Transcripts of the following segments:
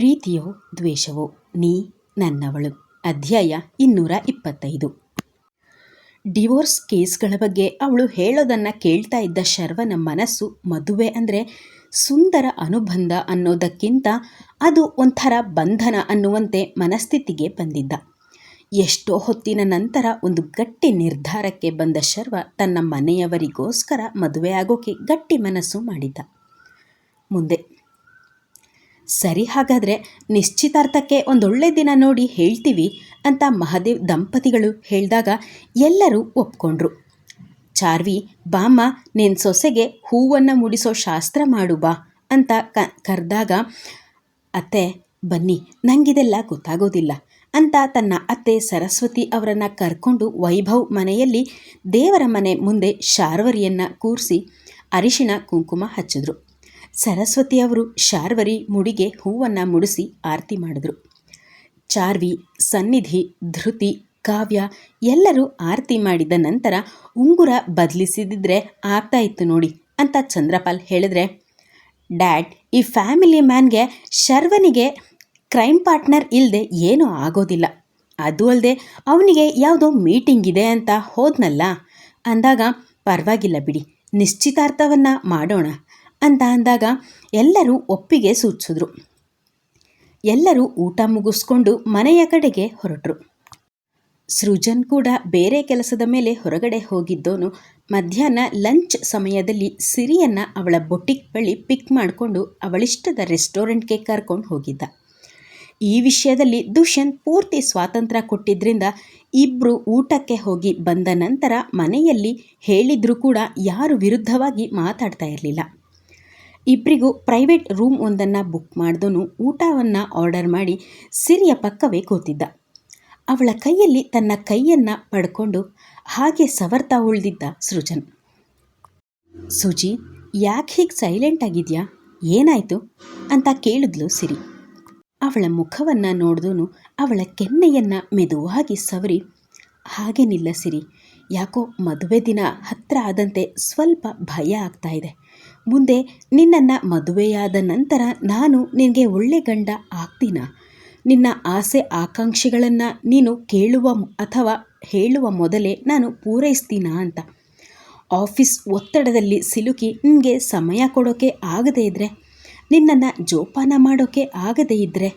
ಪ್ರೀತಿಯೋ ದ್ವೇಷವೋ ನೀ ನನ್ನವಳು. ಅಧ್ಯಾಯ ಇನ್ನೂರ ಇಪ್ಪತ್ತೈದು. ಡಿವೋರ್ಸ್ ಕೇಸ್ಗಳ ಬಗ್ಗೆ ಅವಳು ಹೇಳೋದನ್ನು ಕೇಳ್ತಾ ಇದ್ದ ಶರ್ವನ ಮನಸ್ಸು ಮದುವೆ ಅಂದರೆ ಸುಂದರ ಅನುಬಂಧ ಅನ್ನೋದಕ್ಕಿಂತ ಅದು ಒಂಥರ ಬಂಧನ ಅನ್ನುವಂತೆ ಮನಸ್ಥಿತಿಗೆ ಬಂದಿದ್ದ. ಎಷ್ಟೋ ಹೊತ್ತಿನ ನಂತರ ಒಂದು ಗಟ್ಟಿ ನಿರ್ಧಾರಕ್ಕೆ ಬಂದ ಶರ್ವ ತನ್ನ ಮನೆಯವರಿಗೋಸ್ಕರ ಮದುವೆ ಆಗೋಕೆ ಗಟ್ಟಿ ಮನಸ್ಸು ಮಾಡಿದ್ದ. ಮುಂದೆ ಸರಿ ಹಾಗಾದರೆ ನಿಶ್ಚಿತಾರ್ಥಕ್ಕೆ ಒಂದೊಳ್ಳೆ ದಿನ ನೋಡಿ ಹೇಳ್ತೀವಿ ಅಂತ ಮಹಾದೇವ್ ದಂಪತಿಗಳು ಹೇಳಿದಾಗ ಎಲ್ಲರೂ ಒಪ್ಕೊಂಡ್ರು. ಚಾರ್ವಿ, ಬಾಮ್ಮ ನಿನ್ನ ಸೊಸೆಗೆ ಹೂವನ್ನು ಮುಡಿಸೋ ಶಾಸ್ತ್ರ ಮಾಡು ಬಾ ಅಂತ ಕ ಕರೆದಾಗ, ಅತ್ತೆ, ಬನ್ನಿ ನನಗಿದೆಲ್ಲ ಗೊತ್ತಾಗೋದಿಲ್ಲ ಅಂತ ತನ್ನ ಅತ್ತೆ ಸರಸ್ವತಿ ಅವರನ್ನು ಕರ್ಕೊಂಡು ವೈಭವ್ ಮನೆಯಲ್ಲಿ ದೇವರ ಮನೆ ಮುಂದೆ ಶಾರ್ವರಿಯನ್ನು ಕೂರಿಸಿ ಅರಿಶಿಣ ಕುಂಕುಮ ಹಚ್ಚಿದ್ರು. ಸರಸ್ವತಿಯವರು ಶಾರ್ವರಿ ಮುಡಿಗೆ ಹೂವನ್ನು ಮುಡಿಸಿ ಆರತಿ ಮಾಡಿದ್ರು. ಚಾರ್ವಿ, ಸನ್ನಿಧಿ, ಧೃತಿ, ಕಾವ್ಯ ಎಲ್ಲರೂ ಆರತಿ ಮಾಡಿದ ನಂತರ ಉಂಗುರ ಬದಲಿಸಿದಿದ್ರೆ ಆಗ್ತಾ ಇತ್ತು ನೋಡಿ ಅಂತ ಚಂದ್ರಪಾಲ್ ಹೇಳಿದ್ರೆ, ಡ್ಯಾಡ್, ಈ ಫ್ಯಾಮಿಲಿ ಮ್ಯಾನ್ಗೆ ಶರ್ವನಿಗೆ ಕ್ರೈಮ್ ಪಾರ್ಟ್ನರ್ ಇಲ್ಲದೆ ಏನೂ ಆಗೋದಿಲ್ಲ. ಅದು ಅಲ್ಲದೆ ಅವನಿಗೆ ಯಾವುದೋ ಮೀಟಿಂಗ್ ಇದೆ ಅಂತ ಹೋದ್ನಲ್ಲ. ಅಂದಾಗ ಪರವಾಗಿಲ್ಲ ಬಿಡಿ, ನಿಶ್ಚಿತಾರ್ಥವನ್ನು ಮಾಡೋಣ. ಅಂತ ಅಂದಾಗ ಎಲ್ಲರೂ ಒಪ್ಪಿಗೆ ಸೂಚಿಸಿದ್ರು. ಎಲ್ಲರೂ ಊಟ ಮುಗಿಸ್ಕೊಂಡು ಮನೆಯ ಕಡೆಗೆ ಹೊರಟರು. ಸೃಜನ್ ಕೂಡ ಬೇರೆ ಕೆಲಸದ ಮೇಲೆ ಹೊರಗಡೆ ಹೋಗಿದ್ದೋನು ಮಧ್ಯಾಹ್ನ ಲಂಚ್ ಸಮಯದಲ್ಲಿ ಸಿರಿಯನ್ನು ಅವಳ ಬೊಟ್ಟಿಕ್ ಬಳಿ ಪಿಕ್ ಮಾಡಿಕೊಂಡು ಅವಳಿಷ್ಟದ ರೆಸ್ಟೋರೆಂಟ್ಗೆ ಕರ್ಕೊಂಡು ಹೋಗಿದ್ದ. ಈ ವಿಷಯದಲ್ಲಿ ದುಷ್ಯಂತ್ ಪೂರ್ತಿ ಸ್ವಾತಂತ್ರ್ಯ ಕೊಟ್ಟಿದ್ದರಿಂದ ಇಬ್ಬರು ಊಟಕ್ಕೆ ಹೋಗಿ ಬಂದ ನಂತರ ಮನೆಯಲ್ಲಿ ಹೇಳಿದರೂ ಕೂಡ ಯಾರು ವಿರುದ್ಧವಾಗಿ ಮಾತಾಡ್ತಾ ಇರಲಿಲ್ಲ. ಇಬ್ಬರಿಗೂ ಪ್ರೈವೇಟ್ ರೂಮ್ ಒಂದನ್ನು ಬುಕ್ ಮಾಡಿದನು ಊಟವನ್ನು ಆರ್ಡರ್ ಮಾಡಿ ಸಿರಿಯ ಪಕ್ಕವೇ ಕೂತಿದ್ದ. ಅವಳ ಕೈಯಲ್ಲಿ ತನ್ನ ಕೈಯನ್ನು ಪಡ್ಕೊಂಡು ಹಾಗೆ ಸವರ್ತಾ ಉಳಿದಿದ್ದ ಸೃಜನ್. ಸುಜಿ, ಯಾಕೆ ಹೀಗೆ ಸೈಲೆಂಟ್ ಆಗಿದೆಯಾ? ಏನಾಯಿತು? ಅಂತ ಕೇಳಿದ್ಲು ಸಿರಿ. ಅವಳ ಮುಖವನ್ನು ನೋಡಿದನು ಅವಳ ಕೆನ್ನೆಯನ್ನು ಮೆದುವಾಗಿ ಸವರಿ ಹಾಗೇನಿಲ್ಲ ಸಿರಿ ಯಾಕೋ ಮದುವೆ ದಿನ ಹತ್ತಿರ ಆದಂತೆ ಸ್ವಲ್ಪ ಭಯ ಆಗ್ತಾ ಇದೆ. ಮುಂದೆ ನಿನ್ನನ್ನು ಮದುವೆಯಾದ ನಂತರ ನಾನು ನಿನಗೆ ಒಳ್ಳೆ ಗಂಡ ಆಗ್ತೀನಾ? ನಿನ್ನ ಆಸೆ ಆಕಾಂಕ್ಷೆಗಳನ್ನು ನೀನು ಕೇಳುವ ಅಥವಾ ಹೇಳುವ ಮೊದಲೇ ನಾನು ಪೂರೈಸ್ತೀನಾ ಅಂತ. ಆಫೀಸ್ ಒತ್ತಡದಲ್ಲಿ ಸಿಲುಕಿ ನಿನಗೆ ಸಮಯ ಕೊಡೋಕೆ ಆಗದೇ ಇದ್ದರೆ ನಿನ್ನನ್ನು ಜೋಪಾನ ಮಾಡೋಕ್ಕೆ ಆಗದೇ ಇದ್ದರೆ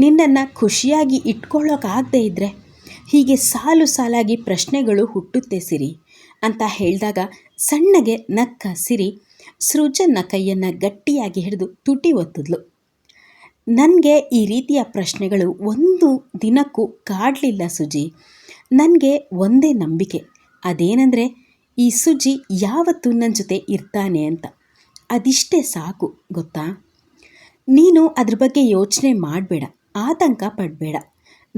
ನಿನ್ನನ್ನು ಖುಷಿಯಾಗಿ ಇಟ್ಕೊಳ್ಳೋಕ್ಕಾಗದೇ ಇದ್ದರೆ ಹೀಗೆ ಸಾಲು ಸಾಲಾಗಿ ಪ್ರಶ್ನೆಗಳು ಹುಟ್ಟುತ್ತೆ ಸಿರಿ ಅಂತ ಹೇಳಿದಾಗ ಸಣ್ಣಗೆ ನಕ್ಕ ಸಿರಿ ಸೃಜನ್ನ ಕೈಯನ್ನು ಗಟ್ಟಿಯಾಗಿ ಹಿಡಿದು ತುಟಿ ಒತ್ತಿದ್ಲು. ನನಗೆ ಈ ರೀತಿಯ ಪ್ರಶ್ನೆಗಳು ಒಂದು ದಿನಕ್ಕೂ ಕಾಡಲಿಲ್ಲ ಸುಜಿ. ನನಗೆ ಒಂದೇ ನಂಬಿಕೆ. ಅದೇನೆಂದರೆ ಈ ಸುಜಿ ಯಾವತ್ತೂ ನನ್ನ ಜೊತೆ ಇರ್ತಾನೆ ಅಂತ. ಅದಿಷ್ಟೇ ಸಾಕು, ಗೊತ್ತಾ? ನೀನು ಅದ್ರ ಬಗ್ಗೆ ಯೋಚನೆ ಮಾಡಬೇಡ, ಆತಂಕ ಪಡಬೇಡ.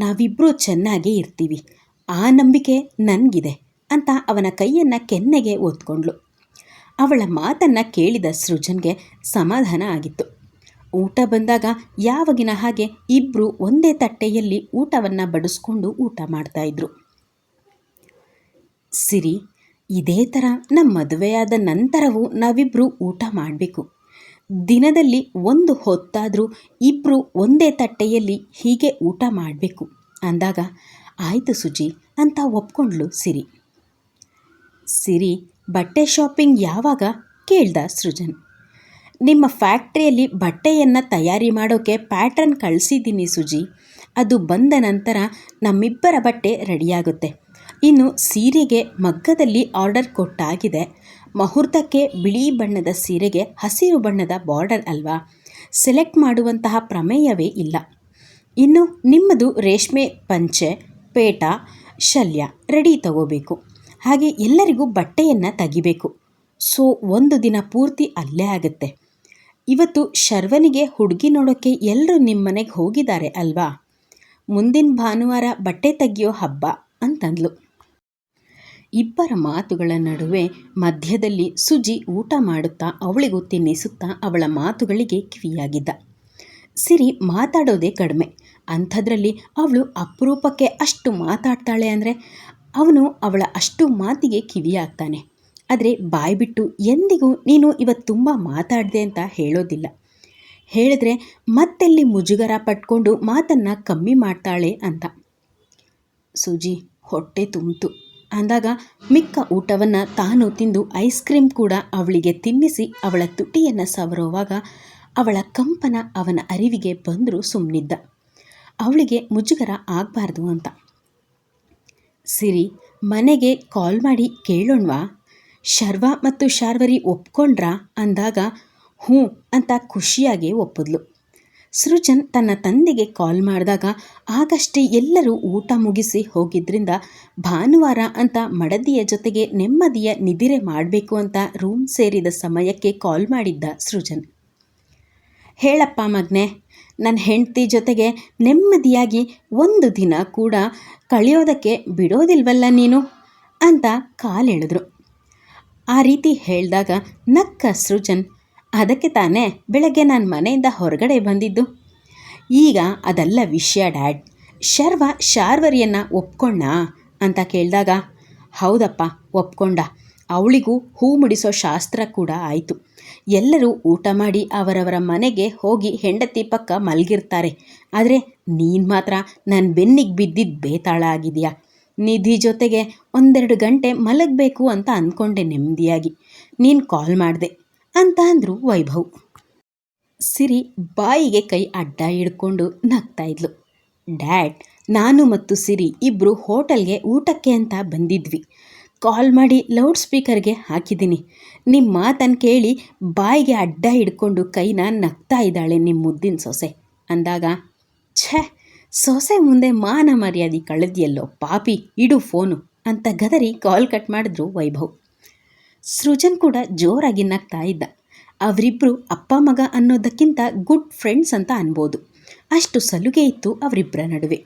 ನಾವಿಬ್ಬರೂ ಚೆನ್ನಾಗೇ ಇರ್ತೀವಿ. ಆ ನಂಬಿಕೆ ನನಗಿದೆ ಅಂತ ಅವನ ಕೈಯನ್ನು ಕೆನ್ನೆಗೆ ಒತ್ಕೊಂಡ್ಳು ಅವಳ ಮಾತನ್ನು ಕೇಳಿದ ಸೃಜನ್ಗೆ ಸಮಾಧಾನ ಆಗಿತ್ತು. ಊಟ ಬಂದಾಗ ಯಾವಾಗಿನ ಹಾಗೆ ಇಬ್ಬರು ಒಂದೇ ತಟ್ಟೆಯಲ್ಲಿ ಊಟವನ್ನು ಬಡಿಸ್ಕೊಂಡು ಊಟ ಮಾಡ್ತಾಯಿದ್ರು ಸಿರಿ, ಇದೇ ಥರ ನಮ್ಮ ಮದುವೆಯಾದ ನಂತರವೂ ನಾವಿಬ್ಬರು ಊಟ ಮಾಡಬೇಕು. ದಿನದಲ್ಲಿ ಒಂದು ಹೊತ್ತಾದರೂ ಇಬ್ಬರು ಒಂದೇ ತಟ್ಟೆಯಲ್ಲಿ ಹೀಗೆ ಊಟ ಮಾಡಬೇಕು. ಅಂದಾಗ, ಆಯಿತು ಸುಜಿ, ಅಂತ ಒಪ್ಕೊಂಡ್ಲು ಸಿರಿ. ಸಿರಿ, ಬಟ್ಟೆ ಶಾಪಿಂಗ್ ಯಾವಾಗ? ಕೇಳ್ದ ಸೃಜನ್. ನಿಮ್ಮ ಫ್ಯಾಕ್ಟ್ರಿಯಲ್ಲಿ ಬಟ್ಟೆಯನ್ನು ತಯಾರಿ ಮಾಡೋಕ್ಕೆ ಪ್ಯಾಟ್ರನ್ ಕಳಿಸಿದ್ದೀನಿ ಸುಜಿ. ಅದು ಬಂದ ನಂತರ ನಮ್ಮಿಬ್ಬರ ಬಟ್ಟೆ ರೆಡಿಯಾಗುತ್ತೆ. ಇನ್ನು ಸೀರೆಗೆ ಮಗ್ಗದಲ್ಲಿ ಆರ್ಡರ್ ಕೊಟ್ಟಾಗಿದೆ. ಮುಹೂರ್ತಕ್ಕೆ ಬಿಳಿ ಬಣ್ಣದ ಸೀರೆಗೆ ಹಸಿರು ಬಣ್ಣದ ಬಾರ್ಡರ್ ಅಲ್ವಾ? ಸೆಲೆಕ್ಟ್ ಮಾಡುವಂತಹ ಪ್ರಮೇಯವೇ ಇಲ್ಲ. ಇನ್ನು ನಿಮ್ಮದು ರೇಷ್ಮೆ, ಪಂಚೆ, ಪೇಟ, ಶಲ್ಯ ರೆಡಿ ತಗೋಬೇಕು. ಹಾಗೆ ಎಲ್ಲರಿಗೂ ಬಟ್ಟೆಯನ್ನು ತೆಗಿಬೇಕು. ಸೊ ಒಂದು ದಿನ ಪೂರ್ತಿ ಅಲ್ಲೇ ಆಗುತ್ತೆ. ಇವತ್ತು ಶರ್ವನಿಗೆ ಹುಡುಗಿ ನೋಡೋಕ್ಕೆ ಎಲ್ಲರೂ ನಿಮ್ಮ ಮನೆಗೆ ಹೋಗಿದ್ದಾರೆ ಅಲ್ವಾ? ಮುಂದಿನ ಭಾನುವಾರ ಬಟ್ಟೆ ತೆಗಿಯೋ ಹಬ್ಬ ಅಂತಂದ್ಲು. ಇಬ್ಬರ ಮಾತುಗಳ ನಡುವೆ ಮಧ್ಯದಲ್ಲಿ ಸುಜಿ ಊಟ ಮಾಡುತ್ತಾ ಅವಳಿಗೂ ತಿನ್ನಿಸುತ್ತಾ ಅವಳ ಮಾತುಗಳಿಗೆ ಕಿವಿಯಾಗಿದ್ದ. ಸಿರಿ ಮಾತಾಡೋದೇ ಕಡಿಮೆ. ಅಂಥದ್ರಲ್ಲಿ ಅವಳು ಅಪರೂಪಕ್ಕೆ ಅಷ್ಟು ಮಾತಾಡ್ತಾಳೆ ಅಂದರೆ ಅವನು ಅವಳ ಅಷ್ಟು ಮಾತಿಗೆ ಕಿವಿಯಾಗ್ತಾನೆ. ಆದರೆ ಬಾಯ್ಬಿಟ್ಟು ಎಂದಿಗೂ ನೀನು ಇವತ್ತು ತುಂಬ ಮಾತಾಡಿದೆ ಅಂತ ಹೇಳೋದಿಲ್ಲ. ಹೇಳಿದ್ರೆ ಮತ್ತೆಲ್ಲಿ ಮುಜುಗರ ಪಟ್ಕೊಂಡು ಮಾತನ್ನು ಕಮ್ಮಿ ಮಾಡ್ತಾಳೆ ಅಂತ. ಸುಜಿ ಹೊಟ್ಟೆ ತುಂಬಿತು. ಅಂದಾಗ ಮಿಕ್ಕ ಊಟವನ್ನು ತಾನು ತಿಂದು ಐಸ್ ಕ್ರೀಮ್ ಕೂಡ ಅವಳಿಗೆ ತಿನ್ನಿಸಿ ಅವಳ ತುಟಿಯನ್ನು ಸವರುವಾಗ ಅವಳ ಕಂಪನ ಅವನ ಅರಿವಿಗೆ ಬಂದರೂ ಸುಮ್ಮನಿದ್ದ ಅವಳಿಗೆ ಮುಜುಗರ ಆಗಬಾರ್ದು ಅಂತ. ಸಿರಿ, ಮನೆಗೆ ಕಾಲ್ ಮಾಡಿ ಕೇಳೋಣ್ವಾ? ಶರ್ವ ಮತ್ತು ಶಾರ್ವರಿ ಒಪ್ಕೊಂಡ್ರಾ? ಅಂದಾಗ, ಹ್ಞೂ ಅಂತ ಖುಷಿಯಾಗಿ ಒಪ್ಪಿದ್ಲು. ಸೃಜನ್ ತನ್ನ ತಂದೆಗೆ ಕಾಲ್ ಮಾಡಿದಾಗ ಆಗಷ್ಟೇ ಎಲ್ಲರೂ ಊಟ ಮುಗಿಸಿ ಹೋಗಿದ್ರಿಂದ ಭಾನುವಾರ ಅಂತ ಮಡದಿಯ ಜೊತೆಗೆ ನೆಮ್ಮದಿಯ ನಿದಿರೆ ಮಾಡಬೇಕು ಅಂತ ರೂಮ್ ಸೇರಿದ ಸಮಯಕ್ಕೆ ಕಾಲ್ ಮಾಡಿದ್ದ ಸೃಜನ್. ಹೇಳಪ್ಪ ಮಗ್ನೆ ನನ್ನ ಹೆಂಡತಿ ಜೊತೆಗೆ ನೆಮ್ಮದಿಯಾಗಿ ಒಂದು ದಿನ ಕೂಡ ಕಳೆಯೋದಕ್ಕೆ ಬಿಡೋದಿಲ್ವಲ್ಲ ನೀನು? ಅಂತ ಕಾಲೆಳೆದ್ರು ಆ ರೀತಿ ಹೇಳಿದಾಗ ನಕ್ಕ ಸೃಜನ್ ಅದಕ್ಕೆ ತಾನೇ ಬೆಳಗ್ಗೆ ನಾನು ಮನೆಯಿಂದ ಹೊರಗಡೆ ಬಂದಿದ್ದು. ಈಗ ಅದಲ್ಲ ವಿಷಯ, ಡ್ಯಾಡ್. ಶರ್ವ ಶಾರ್ವರಿಯನ್ನು ಒಪ್ಕೊಂಡ ಅಂತ ಕೇಳಿದಾಗ, ಹೌದಪ್ಪ, ಒಪ್ಕೊಂಡ. ಅವಳಿಗೂ ಹೂ ಮುಡಿಸೋ ಶಾಸ್ತ್ರ ಕೂಡ ಆಯಿತು. ಎಲ್ಲರೂ ಊಟ ಮಾಡಿ ಅವರವರ ಮನೆಗೆ ಹೋಗಿ ಹೆಂಡತಿ ಪಕ್ಕ ಮಲಗಿರ್ತಾರೆ. ಆದರೆ ನೀನು ಮಾತ್ರ ನನ್ನ ಬೆನ್ನಿಗೆ ಬಿದ್ದಿದ್ದು ಬೇತಾಳ ಆಗಿದೆಯಾ? ನಿಧಿ ಜೊತೆಗೆ ಒಂದೆರಡು ಗಂಟೆ ಮಲಗಬೇಕು ಅಂತ ಅಂದ್ಕೊಂಡೆ ನೆಮ್ಮದಿಯಾಗಿ ನೀನು ಕಾಲ್ ಮಾಡಿದೆ. ಅಂತ ಅಂದರು ವೈಭವ್. ಸಿರಿ ಬಾಯಿಗೆ ಕೈ ಅಡ್ಡ ಹಿಡ್ಕೊಂಡು ನಗ್ತಾ ಇದ್ಲು. ಡ್ಯಾಡ್, ನಾನು ಮತ್ತು ಸಿರಿ ಇಬ್ಬರು ಹೋಟೆಲ್ಗೆ ಊಟಕ್ಕೆ ಅಂತ ಬಂದಿದ್ವಿ. ಕಾಲ್ ಮಾಡಿ ಲೌಡ್ ಸ್ಪೀಕರ್ಗೆ ಹಾಕಿದ್ದೀನಿ. ನಿಮ್ಮ ಮಾತನ್ನು ಕೇಳಿ ಬಾಯಿಗೆ ಅಡ್ಡ ಹಿಡ್ಕೊಂಡು ಕೈನ ನಗ್ತಾ ಇದ್ದಾಳೆ ನಿಮ್ಮ ಮುದ್ದಿನ ಸೊಸೆ ಅಂದಾಗ, ಛೇ, ಸೊಸೆ ಮುಂದೆ ಮಾನ ಮರ್ಯಾದೆ ಕಳೆದಿಯಲ್ಲೋ ಪಾಪಿ, ಇಡು ಫೋನು ಅಂತ ಗದರಿ ಕಾಲ್ ಕಟ್ ಮಾಡಿದ್ರು ವೈಭವ್. ಸೃಜನ್ ಕೂಡ ಜೋರಾಗಿ ನಗ್ತಾ ಇದ್ದ. ಅವರಿಬ್ಬರು ಅಪ್ಪ ಮಗ ಅನ್ನೋದಕ್ಕಿಂತ ಗುಡ್ ಫ್ರೆಂಡ್ಸ್ ಅಂತ ಅನ್ಬೋದು. ಅಷ್ಟು ಸಲುಗೆ ಇತ್ತು ಅವರಿಬ್ಬರ ನಡುವೆ.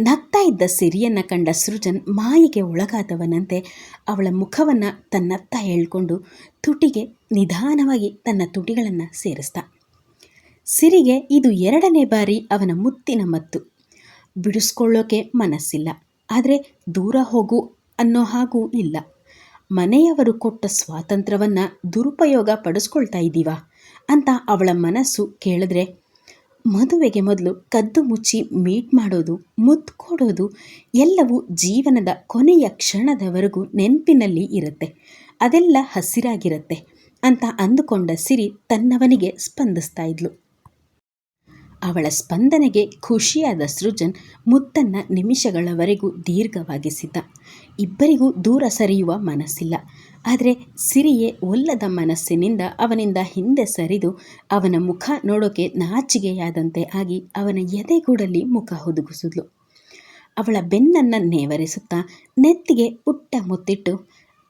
ನಗ್ತಾ ಇದ್ದ ಸಿರಿಯನ್ನು ಕಂಡ ಸೃಜನ್ ಮಾಯಿಗೆ ಒಳಗಾದವನಂತೆ ಅವಳ ಮುಖವನ್ನು ತನ್ನತ್ತ ಹೇಳ್ಕೊಂಡು ತುಟಿಗೆ ನಿಧಾನವಾಗಿ ತನ್ನ ತುಟಿಗಳನ್ನು ಸೇರಿಸ್ದ. ಸಿರಿಗೆ ಇದು ಎರಡನೇ ಬಾರಿ ಅವನ ಮುತ್ತಿನ ಮತ್ತು. ಬಿಡಿಸ್ಕೊಳ್ಳೋಕೆ ಮನಸ್ಸಿಲ್ಲ. ಆದರೆ ದೂರ ಹೋಗು ಅನ್ನೋ ಹಾಗೂ ಇಲ್ಲ. ಮನೆಯವರು ಕೊಟ್ಟ ಸ್ವಾತಂತ್ರ್ಯವನ್ನು ದುರುಪಯೋಗ ಪಡಿಸ್ಕೊಳ್ತಾ ಇದ್ದೀವಾ? ಅಂತ ಅವಳ ಮನಸ್ಸು ಕೇಳಿದ್ರೆ, ಮದುವೆಗೆ ಮೊದಲು ಕದ್ದು ಮುಚ್ಚಿ ಮೀಟ್ ಮಾಡೋದು, ಮುದ್ದು ಎಲ್ಲವೂ ಜೀವನದ ಕೊನೆಯ ಕ್ಷಣದವರೆಗೂ ನೆನಪಿನಲ್ಲಿ ಇರುತ್ತೆ. ಅದೆಲ್ಲ ಹಸಿರಾಗಿರುತ್ತೆ ಅಂತ ಅಂದುಕೊಂಡ ಸಿರಿ ತನ್ನವನಿಗೆ ಸ್ಪಂದಿಸ್ತಾ ಇದ್ಲು. ಅವಳ ಸ್ಪಂದನೆಗೆ ಖುಷಿಯಾದ ಸೃಜನ್ ಮುತ್ತನ್ನ ನಿಮಿಷಗಳವರೆಗೂ ದೀರ್ಘವಾಗಿಸಿದ್ದ ಇಬ್ಬರಿಗೂ ದೂರ ಸರಿಯುವ ಮನಸ್ಸಿಲ್ಲ. ಆದರೆ ಸಿರಿಯೇ ಒಲ್ಲದ ಮನಸ್ಸಿನಿಂದ ಅವನಿಂದ ಹಿಂದೆ ಸರಿದು ಅವನ ಮುಖ ನೋಡೋಕೆ ನಾಚಿಗೆಯಾದಂತೆ ಆಗಿ ಅವನ ಎದೆಗೂಡಲ್ಲಿ ಮುಖ ಹುದುಗಿಸಿದ್ಲು. ಅವಳ ಬೆನ್ನನ್ನು ನೇವರಿಸುತ್ತಾ ನೆತ್ತಿಗೆ ಪುಟ್ಟ ಮುತ್ತಿಟ್ಟು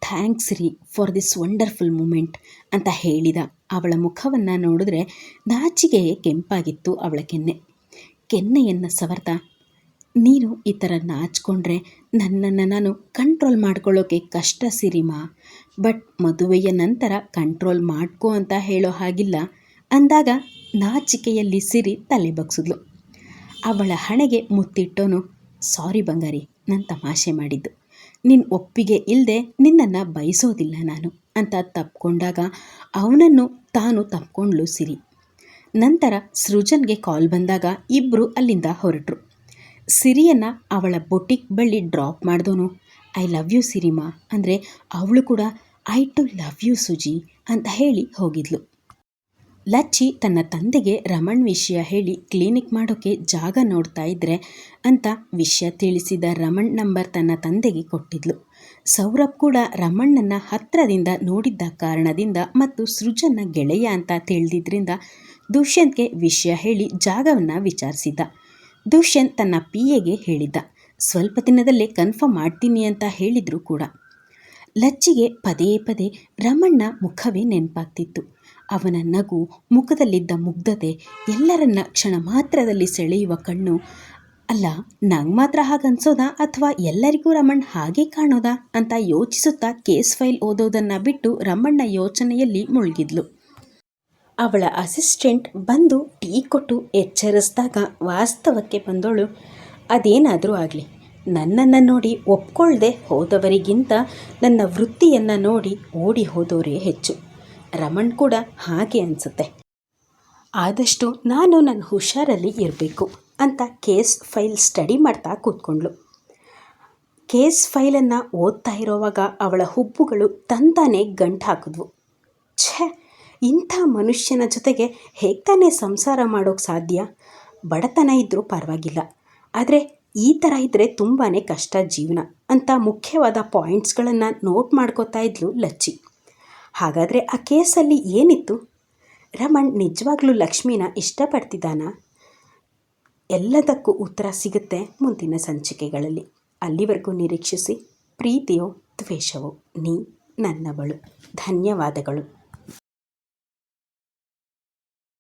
ಥ್ಯಾಂಕ್ಸ್ ರೀ ಫಾರ್ ದಿಸ್ ವಂಡರ್ಫುಲ್ ಮೂಮೆಂಟ್ ಅಂತ ಹೇಳಿದ. ಅವಳ ಮುಖವನ್ನು ನೋಡಿದ್ರೆ ನಾಚಿಗೆ ಕೆಂಪಾಗಿತ್ತು ಅವಳ ಕೆನ್ನೆ. ಕೆನ್ನೆಯನ್ನು ಸವರ್ತ, ನೀನು ಈ ಥರ ನಾಚ್ಕೊಂಡ್ರೆ ನನ್ನನ್ನು ನಾನು ಕಂಟ್ರೋಲ್ ಮಾಡ್ಕೊಳ್ಳೋಕೆ ಕಷ್ಟ ಸಿರಿಮಾ ಬಟ್ ಮದುವೆಯ ನಂತರ ಕಂಟ್ರೋಲ್ ಮಾಡ್ಕೋ ಅಂತ ಹೇಳೋ ಹಾಗಿಲ್ಲ ಅಂದಾಗ ನಾಚಿಕೆಯಲ್ಲಿ ಸಿರಿ ತಲೆ ಬಗ್ಸಿದ್ಲು. ಅವಳ ಹಣೆಗೆ ಮುತ್ತಿಟ್ಟೋನು, ಸಾರಿ ಬಂಗಾರಿ, ನಾನು ತಮಾಷೆ ಮಾಡಿದ್ದು. ನಿನ್ನ ಒಪ್ಪಿಗೆ ಇಲ್ಲದೆ ನಿನ್ನನ್ನು ಬಯಸೋದಿಲ್ಲ ನಾನು ಅಂತ ತಪ್ಪಿಕೊಂಡಾಗ ಅವನನ್ನು ತಾನು ತಪ್ಕೊಂಡ್ಲು ಸಿರಿ. ನಂತರ ಸೃಜನ್ಗೆ ಕಾಲ್ ಬಂದಾಗ ಇಬ್ಬರು ಅಲ್ಲಿಂದ ಹೊರಟರು. ಸಿರಿಯನ್ನು ಅವಳ ಬೊಟಿಕ್ ಬಳ್ಳಿ ಡ್ರಾಪ್ ಮಾಡಿದೋನು, ಐ ಲವ್ ಯು ಸಿರಿಮಾ ಅಂದರೆ, ಅವಳು ಕೂಡ, I too love you Suji ಅಂತ ಹೇಳಿ ಹೋಗಿದ್ಲು. ಲಚ್ಚಿ ತನ್ನ ತಂದೆಗೆ ರಮಣ್ ವಿಷಯ ಹೇಳಿ ಕ್ಲಿನಿಕ್ ಮಾಡೋಕ್ಕೆ ಜಾಗ ನೋಡ್ತಾ ಇದ್ರೆ ಅಂತ ವಿಷಯ ತಿಳಿಸಿದ ರಮಣ್ ನಂಬರ್ ತನ್ನ ತಂದೆಗೆ ಕೊಟ್ಟಿದ್ಲು. ಸೌರಭ್ ಕೂಡ ರಮಣ್ಣನ ಹತ್ತಿರದಿಂದ ನೋಡಿದ್ದ ಕಾರಣದಿಂದ ಮತ್ತು ಸೃಜನ್ನ ಗೆಳೆಯ ಅಂತ ತಿಳಿದಿದ್ರಿಂದ ದುಷ್ಯಂತ್ಗೆ ವಿಷಯ ಹೇಳಿ ಜಾಗವನ್ನು ವಿಚಾರಿಸಿದ್ದ ದುಷ್ಯಂತ್ ತನ್ನ ಪಿ ಎಗೆ ಹೇಳಿದ್ದ. ಸ್ವಲ್ಪ ದಿನದಲ್ಲೇ ಕನ್ಫರ್ಮ್ ಮಾಡ್ತೀನಿ ಅಂತ ಹೇಳಿದ್ರು ಕೂಡ. ಲಚ್ಚಿಗೆ ಪದೇ ಪದೇ ರಮಣ್ಣ ಮುಖವೇ ನೆನಪಾಗ್ತಿತ್ತು. ಅವನ ನಗು, ಮುಖದಲ್ಲಿದ್ದ ಮುಗ್ಧತೆ, ಎಲ್ಲರನ್ನ ಕ್ಷಣ ಮಾತ್ರದಲ್ಲಿ ಸೆಳೆಯುವ ಕಣ್ಣು. ಅಲ್ಲ, ನಂಗೆ ಮಾತ್ರ ಹಾಗನ್ಸೋದಾ ಅಥವಾ ಎಲ್ಲರಿಗೂ ರಮಣ್ ಹಾಗೆ ಕಾಣೋದಾ ಅಂತ ಯೋಚಿಸುತ್ತಾ ಕೇಸ್ ಫೈಲ್ ಓದೋದನ್ನು ಬಿಟ್ಟು ರಮಣ್ಣ ಯೋಚನೆಯಲ್ಲಿ ಮುಳುಗಿದ್ಲು. ಅವಳ ಅಸಿಸ್ಟೆಂಟ್ ಬಂದು ಟೀ ಕೊಟ್ಟು ಎಚ್ಚರಿಸಿದಾಗ ವಾಸ್ತವಕ್ಕೆ ಬಂದೋಳು. ಅದೇನಾದರೂ ಆಗಲಿ. ನನ್ನನ್ನು ನೋಡಿ ಒಪ್ಕೊಳ್ಳದೆ ಹೋದವರಿಗಿಂತ ನನ್ನ ವೃತ್ತಿಯನ್ನು ನೋಡಿ ಓಡಿ ಹೋದವರೇ ಹೆಚ್ಚು. ರಮಣ್ ಕೂಡ ಹಾಗೆ ಅನಿಸುತ್ತೆ. ಆದಷ್ಟು ನಾನು ನನ್ನ ಹುಷಾರಲ್ಲಿ ಇರಬೇಕು ಅಂತ ಕೇಸ್ ಫೈಲ್ ಸ್ಟಡಿ ಮಾಡ್ತಾ ಕೂತ್ಕೊಂಡ್ಳು ಕೇಸ್ ಫೈಲನ್ನು ಓದ್ತಾ ಇರೋವಾಗ ಅವಳ ಹುಬ್ಬುಗಳು ತಂತಾನೆ ಗಂಟು ಹಾಕಿದ್ವು. ಛೆ, ಇಂಥ ಮನುಷ್ಯನ ಜೊತೆಗೆ ಹೇಗೆ ಸಂಸಾರ ಮಾಡೋಕ್ಕೆ ಸಾಧ್ಯ? ಬಡತನ ಇದ್ದರೂ ಪರವಾಗಿಲ್ಲ. ಆದರೆ ಈ ಥರ ಇದ್ದರೆ ತುಂಬಾ ಕಷ್ಟ ಜೀವನ ಅಂತ ಮುಖ್ಯವಾದ ಪಾಯಿಂಟ್ಸ್ಗಳನ್ನು ನೋಟ್ ಮಾಡ್ಕೋತಾ ಇದ್ಲು ಲಚ್ಚಿ. ಹಾಗಾದರೆ ಆ ಕೇಸಲ್ಲಿ ಏನಿತ್ತು? ರಮಣ್ ನಿಜವಾಗ್ಲೂ ಲಕ್ಷ್ಮೀನ ಇಷ್ಟಪಡ್ತಿದ್ದಾನಾ? ಎಲ್ಲದಕ್ಕೂ ಉತ್ತರ ಸಿಗುತ್ತೆ ಮುಂದಿನ ಸಂಚಿಕೆಗಳಲ್ಲಿ. ಅಲ್ಲಿವರೆಗೂ ನಿರೀಕ್ಷಿಸಿ, ಪ್ರೀತಿಯೋ ದ್ವೇಷವೋ, ನೀ ನನ್ನವಳು. ಧನ್ಯವಾದಗಳು.